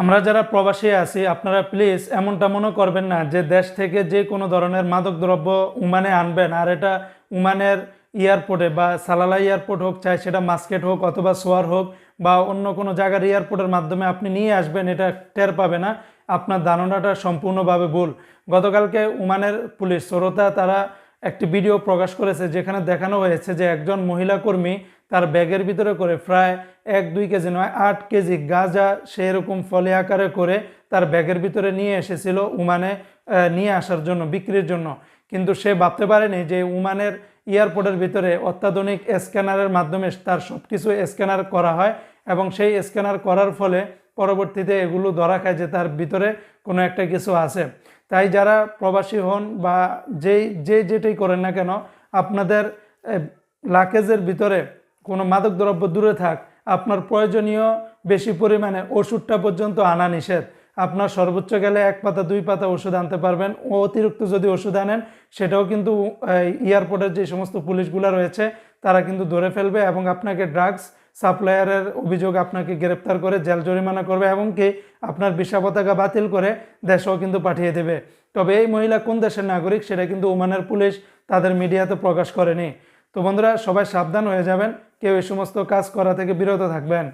আমরা যারা প্রবাসী আছি, আপনারা প্লিজ এমনটা মনে করবেন না যে দেশ থেকে যে কোনো ধরনের মাদকদ্রব্য উমানে আনবেন, আর এটা উমানের এয়ারপোর্টে বা সালালা এয়ারপোর্ট হোক, চাই সেটা মাস্কেট হোক অথবা সোয়ার হোক বা অন্য কোনো জায়গার এয়ারপোর্টের মাধ্যমে আপনি নিয়ে আসবেন, এটা টের পাবে না। আপনার ধারণাটা সম্পূর্ণভাবে ভুল। গতকালকে উমানের পুলিশ, শ্রোতা তারা একটি ভিডিও প্রকাশ করেছে যেখানে দেখানো হয়েছে যে একজন মহিলা কর্মী তার ব্যাগের ভিতরে করে প্রায় এক, দুই কেজি নয়, আট কেজি গাঁজা সেরকম ফলে আকারে করে তার ব্যাগের ভিতরে নিয়ে এসেছিল উমানে নিয়ে আসার জন্য, বিক্রির জন্য। কিন্তু সে ভাবতে পারেনি যে উমানের এয়ারপোর্টের ভিতরে অত্যাধুনিক স্ক্যানারের মাধ্যমে তার সব কিছু স্ক্যানার করা হয় এবং সেই স্ক্যানার করার ফলে পরবর্তীতে এগুলো ধরা খায় যে তার ভিতরে কোনো একটা কিছু আছে। তাই যারা প্রবাসী হন বা যেই, যে যেটাই করেন না কেন, আপনাদের লাকেজের ভিতরে কোনো মাদকদ্রব্য দূরে থাক, আপনার প্রয়োজনীয় বেশি পরিমাণে ওষুধটা পর্যন্ত আনা নিষেধ। আপনার সর্বোচ্চ গেলে এক পাতা, দুই পাতা ওষুধ আনতে পারবেন। ও অতিরিক্ত যদি ওষুধ আনেন, সেটাও কিন্তু এয়ারপোর্টের যে সমস্ত পুলিশগুলো রয়েছে, তারা কিন্তু ধরে ফেলবে এবং আপনাকে ড্রাগস সাপ্লায়ারের অভিযোগ আপনাকে গ্রেপ্তার করে জেল জরিমানা করবে এবং কি আপনার ভিসা পতাকা বাতিল করে দেশেও কিন্তু পাঠিয়ে দেবে। তবে এই মহিলা কোন দেশের নাগরিক সেটা কিন্তু ওমানের পুলিশ তাদের মিডিয়াতে প্রকাশ করেনি। তো বন্ধুরা, সবাই সাবধান হয়ে যাবেন। কেউ এই সমস্ত কাজ করা থেকে বিরত থাকবেন।